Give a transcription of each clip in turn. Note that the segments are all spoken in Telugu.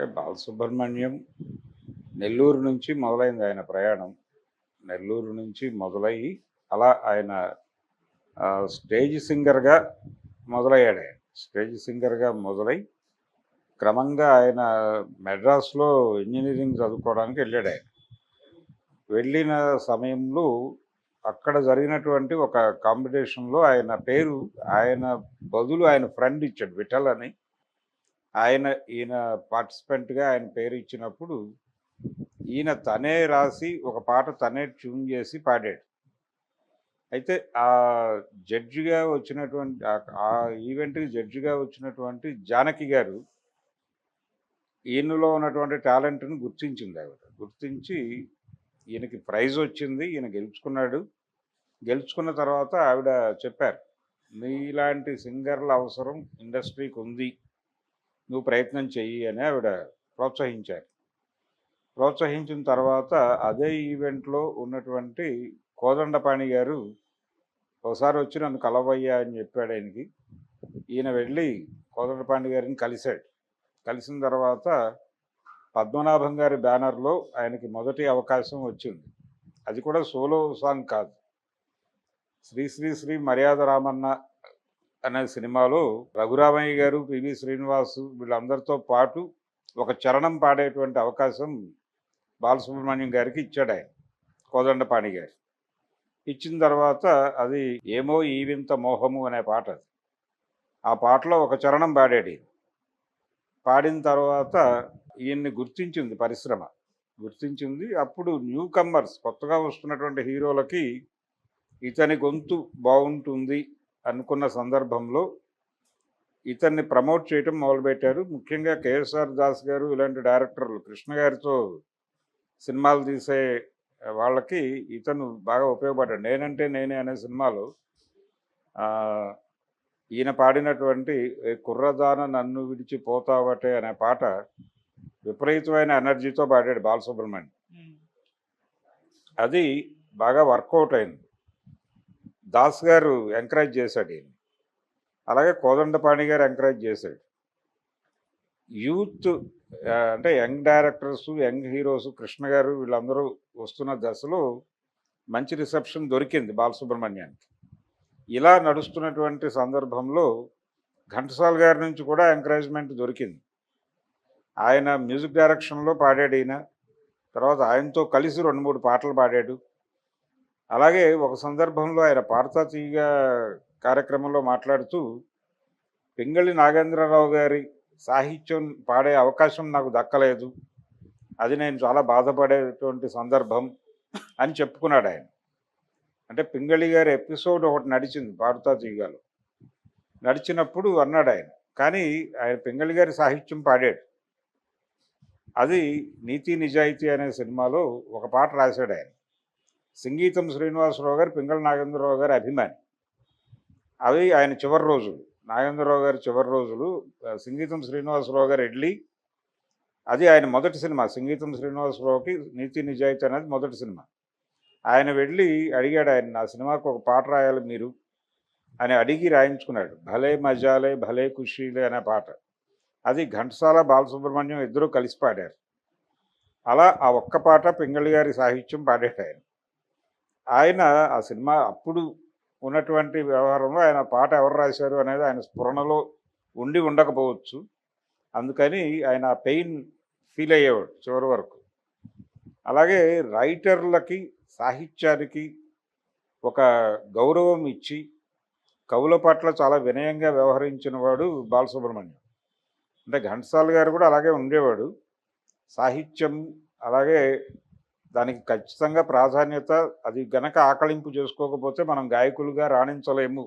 అంటే బాలసుబ్రహ్మణ్యం నెల్లూరు నుంచి మొదలైంది ఆయన ప్రయాణం. నెల్లూరు నుంచి మొదలయ్యి అలా ఆయన స్టేజ్ సింగర్గా మొదలయ్యాడు ఆయన. స్టేజ్ సింగర్గా మొదలై క్రమంగా ఆయన మెడ్రాస్లో ఇంజనీరింగ్ చదువుకోవడానికి వెళ్ళాడు ఆయన. వెళ్ళిన సమయంలో అక్కడ జరిగినటువంటి ఒక కాంపిటీషన్లో ఆయన పేరు ఆయన బదులు ఆయన ఫ్రెండ్ ఇచ్చాడు విఠల్ అని. ఆయన ఈయన పార్టిసిపెంట్గా ఆయన పేరు ఇచ్చినప్పుడు ఈయన తనే రాసి ఒక పాట తనే ట్యూన్ చేసి పాడాడు. అయితే ఆ జడ్జిగా వచ్చినటువంటి ఆ- ఈవెంట్కి జడ్జిగా వచ్చినటువంటి జానకి గారు ఈయనలో ఉన్నటువంటి టాలెంట్ని గుర్తించింది ఆవిడ. గుర్తించి ఈయనకి ప్రైజ్ వచ్చింది ఈయన గెలుచుకున్నాడు. గెలుచుకున్న తర్వాత ఆవిడ చెప్పారు మీలాంటి సింగర్ల అవసరం ఇండస్ట్రీకి ఉంది. నువ్వు ప్రయత్నం చెయ్యి అని ఆవిడ ప్రోత్సహించారు. ప్రోత్సహించిన తర్వాత అదే ఈవెంట్లో ఉన్నటువంటి కోదండపాణి గారు ఒకసారి వచ్చి నన్ను కలవయ్యా అని చెప్పాడు ఆయనకి. ఈయన వెళ్ళి కోదండపాణి గారిని కలిశాడు. కలిసిన తర్వాత పద్మనాభం గారి బ్యానర్లో ఆయనకి మొదటి అవకాశం వచ్చింది. అది కూడా సోలో సాంగ్ కాదు. శ్రీ శ్రీ శ్రీ మర్యాద రామన్న అనే సినిమాలో రఘురామయ్య గారు పివి శ్రీనివాసు వీళ్ళందరితో పాటు ఒక చరణం పాడేటువంటి అవకాశం బాలసుబ్రహ్మణ్యం గారికి ఇచ్చాడు ఆయన కోదండపాణి గారు. ఇచ్చిన తర్వాత అది ఏమో ఈ వింత మోహము అనే పాట అది. ఆ పాటలో ఒక చరణం పాడాడు పాడిన తర్వాత ఈయన్ని గుర్తించింది పరిశ్రమ. గుర్తించింది అప్పుడు న్యూ కమ్మర్స్ కొత్తగా వస్తున్నటువంటి హీరోలకి ఇతని గొంతు బాగుంటుంది అనుకున్న సందర్భంలో ఇతన్ని ప్రమోట్ చేయటం మొదలుపెట్టారు. ముఖ్యంగా కేఎస్ఆర్ దాస్ గారు ఇలాంటి డైరెక్టర్లు కృష్ణ గారితో సినిమాలు తీసే వాళ్ళకి ఇతను బాగా ఉపయోగపడ్డాడు. నేనంటే నేనే అనే సినిమాలో ఈయన పాడినటువంటి "ఏ కుర్రదాన నన్ను విడిచి పోతావటే అనే పాట విపరీతమైన ఎనర్జీతో పాడాడు బాలసుబ్రహ్మణ్యం. అది బాగా వర్కౌట్ అయింది. దాస్ గారు ఎంకరేజ్ చేశాడు ఈయన్ని. అలాగే కోదండపాణి గారు ఎంకరేజ్ చేశాడు. యూత్ అంటే young directors young heroes Krishna garu వీళ్ళందరూ వస్తున్న దశలో మంచి రిసెప్షన్ దొరికింది బాలసుబ్రహ్మణ్యానికి. ఇలా నడుస్తున్నటువంటి సందర్భంలో ఘంటసాల్ గారి నుంచి కూడా ఎంకరేజ్మెంట్ దొరికింది. ఆయన మ్యూజిక్ డైరెక్షన్లో పాడాడు ఈయన. తర్వాత ఆయనతో కలిసి రెండు మూడు పాటలు పాడాడు. అలాగే ఒక సందర్భంలో ఆయన పాడతా కార్యక్రమంలో మాట్లాడుతూ పింగళి నాగేంద్రరావు గారి సాహిత్యం పాడే అవకాశం నాకు దక్కలేదు. అది నేను చాలా బాధపడేటువంటి సందర్భం అని చెప్పుకున్నాడు ఆయన. అంటే పింగళి గారి ఎపిసోడ్ ఒకటి నడిచింది పాడుతా నడిచినప్పుడు అన్నాడు ఆయన. కానీ ఆయన పింగళి గారి సాహిత్యం పాడాడు. అది నీతి నిజాయితీ అనే సినిమాలో ఒక పాట రాశాడు ఆయన. సంగీతం శ్రీనివాసరావు గారు పింగళ నాగేంద్రరావు గారి అభిమాని. అవి ఆయన చివరి రోజులు. నాగేంద్రరావు గారి చివరి రోజులు సంగీతం శ్రీనివాసరావు గారు ఇడ్లీ అది ఆయన మొదటి సినిమా. సంగీతం శ్రీనివాసరావుకి నీతి నిజాయితీ అనేది మొదటి సినిమా. ఆయన వెళ్ళి అడిగాడు ఆయన నా సినిమాకు ఒక పాట రాయాలి మీరు? అని అడిగి రాయించుకున్నాడు. భలే మజాలే భలే ఖుషీలే అనే పాట. అది ఘంటసాల బాలసుబ్రహ్మణ్యం ఇద్దరూ కలిసి పాడారు. అలా ఆ ఒక్క పాట పింగళి గారి సాహిత్యం పాడాడు ఆయన. ఆయన ఆ సినిమా అప్పుడు ఉన్నటువంటి వ్యవహారంలో ఆయన పాట ఎవరు రాశారు అనేది ఆయన స్ఫురణలో ఉండి ఉండకపోవచ్చు. అందుకని ఆయన ఆ పెయిన్ ఫీల్ అయ్యేవాడు చివరి వరకు. అలాగే రైటర్లకి సాహిత్యానికి ఒక గౌరవం ఇచ్చి కవుల పట్ల చాలా వినయంగా వ్యవహరించిన వాడు బాలసుబ్రహ్మణ్యం. అంటే ఘంటసాల గారు కూడా అలాగే ఉండేవాడు. సాహిత్యం అలాగే దానికి ఖచ్చితంగా ప్రాధాన్యత అది గనక ఆకలింపు చేసుకోకపోతే మనం గాయకులుగా రాణించలేము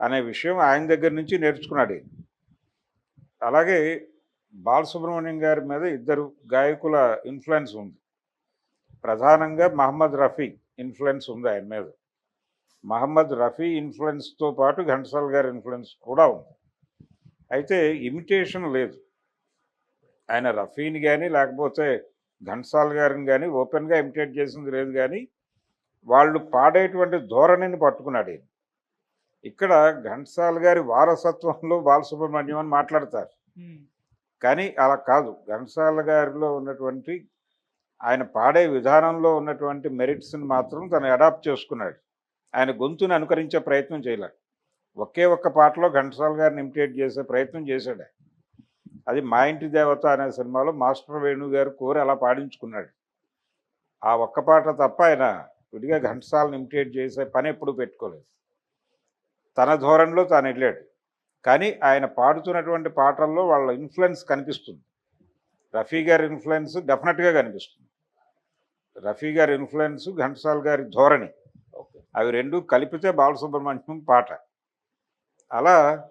అనే విషయం ఆయన దగ్గర నుంచి నేర్చుకున్నాడు అలాగే బాలసుబ్రహ్మణ్యం గారి మీద ఇద్దరు గాయకుల ఇన్ఫ్లుయెన్స్ ఉంది. ప్రధానంగా మహమ్మద్ రఫీ ఇన్ఫ్లుయెన్స్ ఉంది ఆయన మీద. మహమ్మద్ రఫీ ఇన్ఫ్లుయెన్స్తో పాటు ఘంటసాల్ గారి ఇన్ఫ్లుయెన్స్ కూడా ఉంది. అయితే ఇమిటేషన్ లేదు. ఆయన రఫీని కానీ లేకపోతే ఘంటసాల గారిని కానీ ఓపెన్గా ఇమిటేట్ చేసింది లేదు కానీ వాళ్ళు పాడేటువంటి ధోరణిని పట్టుకున్నాడు ఇక్కడ ఘంటసాల గారి వారసత్వంలో బాలసుబ్రహ్మణ్యం అని మాట్లాడతారు. కానీ అలా కాదు. ఘంటసాల గారిలో ఉన్నటువంటి ఆయన పాడే విధానంలో ఉన్నటువంటి మెరిట్స్ని మాత్రం తను అడాప్ట్ చేసుకున్నాడు. ఆయన గొంతుని అనుకరించే ప్రయత్నం చేయలే ఒకే ఒక్క పాటలో ఘంటసాల గారిని ఇమిటేట్ చేసే ప్రయత్నం చేశాడు. అది మా ఇంటి దేవత అనే సినిమాలో మాస్టర్ వేణు గారు కోరి అలా పాడించుకున్నాడు. ఆ ఒక్క పాట తప్ప ఆయన విడిగా ఘంటసాలను ఇమిటేట్ చేసే పని ఎప్పుడు పెట్టుకోలేదు. తన ధోరణిలో తాను వెళ్ళాడు. కానీ ఆయన పాడుతున్నటువంటి పాటల్లో వాళ్ళ ఇన్ఫ్లుయెన్స్ కనిపిస్తుంది. రఫీ గారి ఇన్ఫ్లుయెన్స్ డెఫినెట్గా కనిపిస్తుంది. రఫీ గారి ఇన్ఫ్లుయెన్స్ ఘంటసాల గారి ధోరణి ఓకే. అవి రెండు కలిపితే బాలసుబ్రహ్మణ్యం పాట. అలా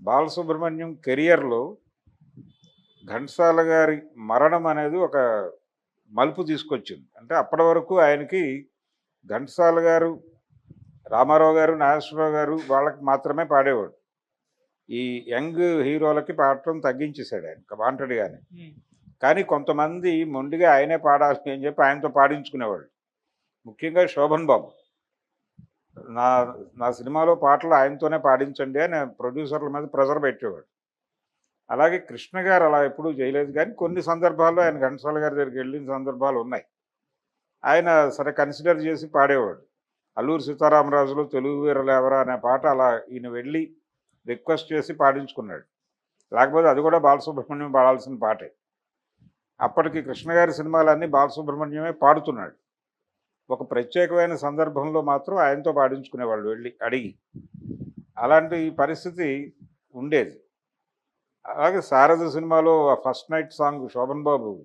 బాలసుబ్రహ్మణ్యం కెరియర్లో ఘంటసాల గారి మరణం అనేది ఒక మలుపు తీసుకొచ్చింది. అంటే అప్పటి వరకు ఆయనకి ఘంటసాల గారు రామారావు గారు నాగేశ్వరరావు గారు వాళ్ళకి మాత్రమే పాడేవాడు. ఈ యంగ్ హీరోలకి పాడటం తగ్గించేశాడు ఆయన వాంటెడ్గానే కానీ కొంతమంది మొండిగా ఆయనే పాడాలి అని చెప్పి ఆయనతో పాడించుకునేవాళ్ళు. ముఖ్యంగా శోభన్ బాబు. నా నా సినిమాలో పాటలు ఆయనతోనే పాడించండి అని ప్రొడ్యూసర్ల మీద ప్రెజర్ పెట్టేవాడు. అలాగే కృష్ణ గారు అలా ఎప్పుడూ చేయలేదు. కానీ కొన్ని సందర్భాల్లో ఆయన ఘంటసాల గారి దగ్గరికి వెళ్ళిన సందర్భాలు ఉన్నాయి. ఆయన సరే కన్సిడర్ చేసి పాడేవాడు. అల్లూరు సీతారామరాజులు తెలుగు వీరులు ఎవరా అనే పాట అలా ఈయన వెళ్ళి రిక్వెస్ట్ చేసి పాడించుకున్నాడు. లేకపోతే అది కూడా బాలసుబ్రహ్మణ్యం పాడాల్సిన పాటే. అప్పటికి కృష్ణ గారి సినిమాలన్నీ బాలసుబ్రహ్మణ్యమే పాడుతున్నాడు. ఒక ప్రత్యేకమైన సందర్భంలో మాత్రం ఆయనతో పాడించుకునేవాళ్ళు వెళ్ళి అడిగి. అలాంటి పరిస్థితి ఉండేది. అలాగే శారద సినిమాలో ఆ first night song Sobhan Babu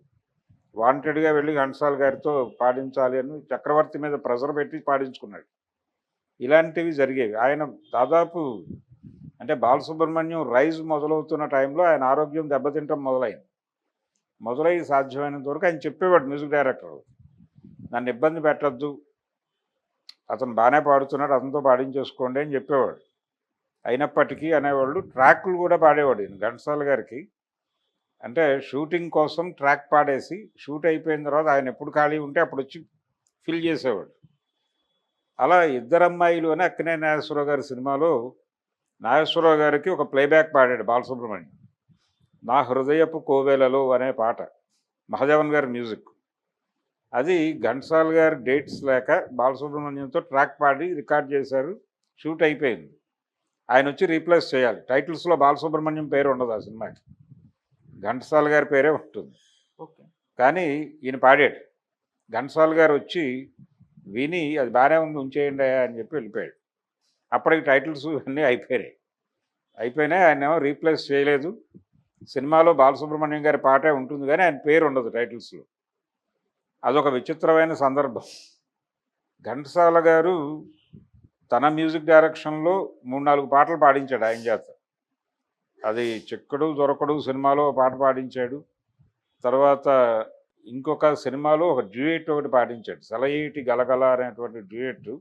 వాంటెడ్గా వెళ్ళి ఘంటసాల గారితో పాడించాలి అని చక్రవర్తి మీద ప్రెజర్ పెట్టి పాడించుకున్నాడు. ఇలాంటివి జరిగేవి. ఆయన దాదాపు అంటే బాలసుబ్రహ్మణ్యం రైజ్ మొదలవుతున్న టైంలో ఆయన ఆరోగ్యం దెబ్బతింటం మొదలైంది. మొదలై సాధ్యమైనంత వరకు ఆయన చెప్పేవాడు మ్యూజిక్ డైరెక్టర్. నన్ను ఇబ్బంది పెట్టద్దు. అతను బాగానే పాడుతున్నాడు. అతనితో పాడించేసుకోండి అని చెప్పేవాడు. అయినప్పటికీ అనేవాళ్ళు ట్రాక్లు కూడా పాడేవాడు ఈయన ఘంటసాల గారికి. అంటే షూటింగ్ కోసం ట్రాక్ పాడేసి షూట్ అయిపోయిన తర్వాత ఆయన ఎప్పుడు ఖాళీ ఉంటే అప్పుడు వచ్చి ఫిల్ చేసేవాడు. అలా ఇద్దరు అమ్మాయిలు అని అక్కినే నాగేశ్వరరావు గారి సినిమాలో నాగేశ్వరరావు గారికి ఒక ప్లేబ్యాక్ పాడాడు బాలసుబ్రహ్మణ్యం. నా హృదయపు కోవెలలో అనే పాట మహదేవన్ గారి మ్యూజిక్. అది ఘంటసాల్ గారి డేట్స్ లేక బాలసుబ్రహ్మణ్యంతో ట్రాక్ పాడి రికార్డ్ చేశారు షూట్ అయిపోయింది. ఆయన వచ్చి రీప్లేస్ చేయాలి. టైటిల్స్లో బాలసుబ్రహ్మణ్యం పేరు ఉండదు ఆ సినిమాకి. ఘంటసాల గారి పేరే ఉంటుంది. కానీ ఈయన పాడాడు. ఘంటసాల గారు వచ్చి విని అది బాగానే ఉంది ఉంచేయండి అని చెప్పి వెళ్ళిపోయాడు. అప్పటికి టైటిల్స్ అన్నీ అయిపోయాయి. అయిపోయినాయి ఆయన ఏమో రీప్లేస్ చేయలేదు. సినిమాలో బాలసుబ్రహ్మణ్యం గారి పాటే ఉంటుంది కానీ ఆయన పేరు ఉండదు టైటిల్స్లో. అదొక విచిత్రమైన సందర్భం. ఘంటసాల గారు తన మ్యూజిక్ డైరెక్షన్లో మూడు నాలుగు పాటలు పాడించాడు ఆయన చేత. అది చెక్కడు దొరకడు సినిమాలో పాట పాడించాడు. తర్వాత ఇంకొక సినిమాలో ఒక డ్యూయేట్ ఒకటి పాటించాడు సెలయేటి గలగల అనేటువంటి డ్యూయేట్.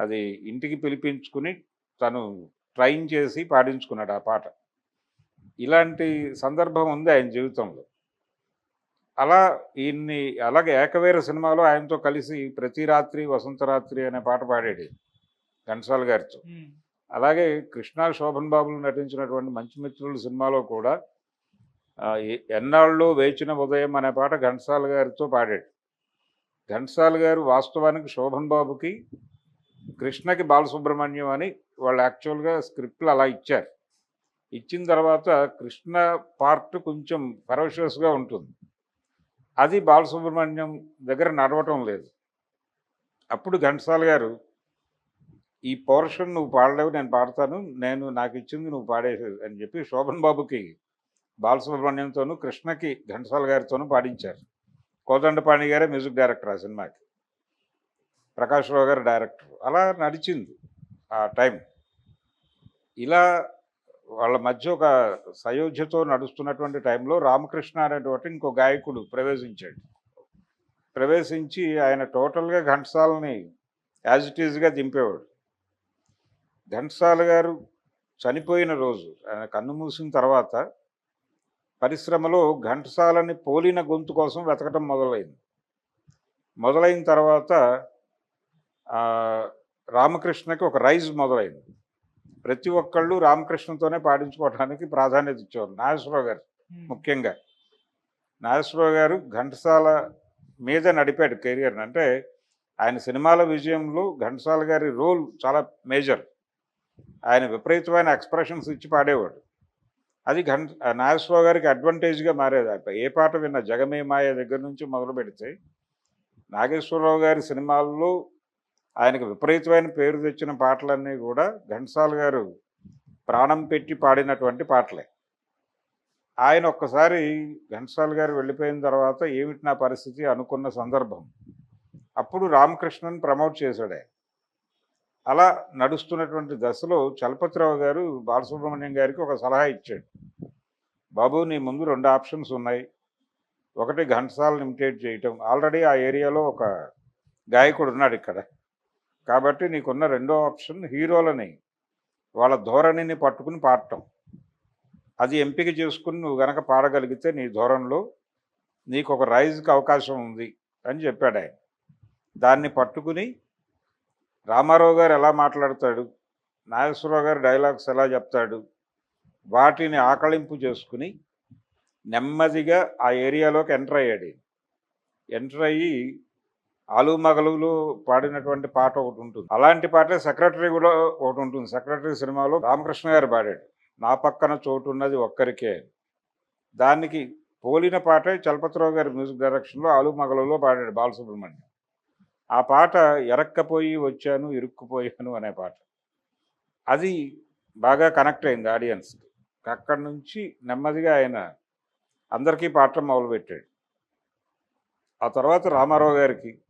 అది ఇంటికి పిలిపించుకుని తను ట్రైన్ చేసి పాడించుకున్నాడు ఆ పాట. ఇలాంటి సందర్భం ఉంది ఆయన జీవితంలో. అలా ఈయన్ని అలాగే ఏకవీర సినిమాలో ఆయనతో కలిసి ప్రతి రాత్రి వసంత రాత్రి అనే పాట పాడాడు ఘంటసాల గారితో. అలాగే కృష్ణా శోభన్ బాబులు నటించినటువంటి మంచి మిత్రులు సినిమాలో కూడా ఎన్నాళ్ళు వేచిన ఉదయం అనే పాట ఘంటసాల గారితో పాడాడు. ఘంటసాల గారు వాస్తవానికి శోభన్ బాబుకి కృష్ణకి బాలసుబ్రహ్మణ్యం అని వాళ్ళు యాక్చువల్గా స్క్రిప్ట్లు అలా ఇచ్చారు. ఇచ్చిన తర్వాత కృష్ణ పార్ట్ కొంచెం ఫెరోషియస్గా ఉంటుంది. అది బాలసుబ్రహ్మణ్యం దగ్గర నడవటం లేదు. అప్పుడు ఘంటసాల గారు ఈ పోర్షన్ నువ్వు పాడలేవు నేను పాడతాను నేను నాకు ఇచ్చింది నువ్వు పాడేసేది అని చెప్పి శోభన్ బాబుకి బాలసుబ్రహ్మణ్యంతోనూ కృష్ణకి ఘంటసాల గారితోనూ పాడించారు. కోదండపాణి గారే మ్యూజిక్ డైరెక్టర్ ఆ సినిమాకి. ప్రకాష్ రావు గారు డైరెక్టర్. అలా నడిచింది ఆ టైం. ఇలా వాళ్ళ మధ్య ఒక సయోధ్యతో నడుస్తున్నటువంటి టైంలో రామకృష్ణ అనేటువంటి ఇంకో గాయకుడు ప్రవేశించాడు. ప్రవేశించి ఆయన టోటల్గా ఘంటసాలని యాజ్ ఇట్ ఈజ్గా దింపేవాడు. ఘంటసాల గారు చనిపోయిన రోజు ఆయన కన్ను మూసిన తర్వాత పరిశ్రమలో ఘంటసాలని పోలిన గొంతు కోసం వెతకటం మొదలైంది. మొదలైన తర్వాత రామకృష్ణకి ఒక రైజ్ మొదలైంది. ప్రతి ఒక్కళ్ళు రామకృష్ణతోనే పాడించుకోవడానికి ప్రాధాన్యత ఇచ్చేవారు నాగేశ్వరరావు గారు. ముఖ్యంగా. నాగేశ్వరరావు గారు ఘంటసాల మీద నడిపాడు కెరియర్ అంటే ఆయన సినిమాల విజయంలో ఘంటసాల గారి రోల్ చాలా మేజర్. ఆయన విపరీతమైన ఎక్స్ప్రెషన్స్ ఇచ్చి పాడేవాడు. అది ఘన్ నాగేశ్వరరావు గారికి అడ్వాంటేజ్గా మారేది. ఏ పాట విన్న జగమే మాయ దగ్గర నుంచి మొదలు పెడితే నాగేశ్వరరావు గారి సినిమాల్లో ఆయనకు విపరీతమైన పేరు తెచ్చిన పాటలన్నీ కూడా ఘంటసాల గారు ప్రాణం పెట్టి పాడినటువంటి పాటలే. ఆయన ఒక్కసారి ఘంటసాల గారు వెళ్ళిపోయిన తర్వాత ఏమిటి నా పరిస్థితి అనుకున్న సందర్భం. అప్పుడు రామకృష్ణన్ ప్రమోట్ చేశాడు ఆయన. అలా నడుస్తున్నటువంటి దశలో చలపతిరావు గారు బాలసుబ్రహ్మణ్యం గారికి ఒక సలహా ఇచ్చాడు. బాబు నీ ముందు రెండు ఆప్షన్స్ ఉన్నాయి. ఒకటి ఘంటసాలను ఇమిటేట్ చేయటం. ఆల్రెడీ ఆ ఏరియాలో ఒక గాయకుడు ఉన్నాడు ఇక్కడ. కాబట్టి నీకున్న రెండో ఆప్షన్ హీరోలని వాళ్ళ ధోరణిని పట్టుకుని పాడటం. అది ఎంపిక చేసుకుని నువ్వు గనక పాడగలిగితే నీ ధోరణిలో నీకు ఒక రైజ్కి అవకాశం ఉంది అని చెప్పాడు ఆయన. దాన్ని పట్టుకుని రామారావు గారు ఎలా మాట్లాడతాడు? నాగేశ్వరరావు గారు డైలాగ్స్ ఎలా చెప్తాడు? వాటిని ఆకళింపు చేసుకుని నెమ్మదిగా ఆ ఏరియాలోకి ఎంటర్ అయ్యాడు ఎంటర్ అయ్యి ఆలు మగలులో పాడినటువంటి పాట ఒకటి ఉంటుంది. అలాంటి పాటే సెక్రటరీ కూడా ఒకటి ఉంటుంది. సెక్రటరీ సినిమాలో రామకృష్ణ గారు పాడాడు. నా పక్కన చోటు ఉన్నది ఒక్కరికే. దానికి పోలిన పాటే చలపతిరావు గారి మ్యూజిక్ డైరెక్షన్లో ఆలు మగలులో పాడాడు బాలసుబ్రహ్మణ్యం. ఆ పాట ఎరక్కపోయి వచ్చాను ఇరుక్కుపోయాను అనే పాట. అది బాగా కనెక్ట్ అయింది ఆడియన్స్కి. అక్కడి నుంచి నెమ్మదిగా ఆయన అందరికీ పాటలు మొదలుపెట్టాడు. ఆ తర్వాత రామారావు గారికి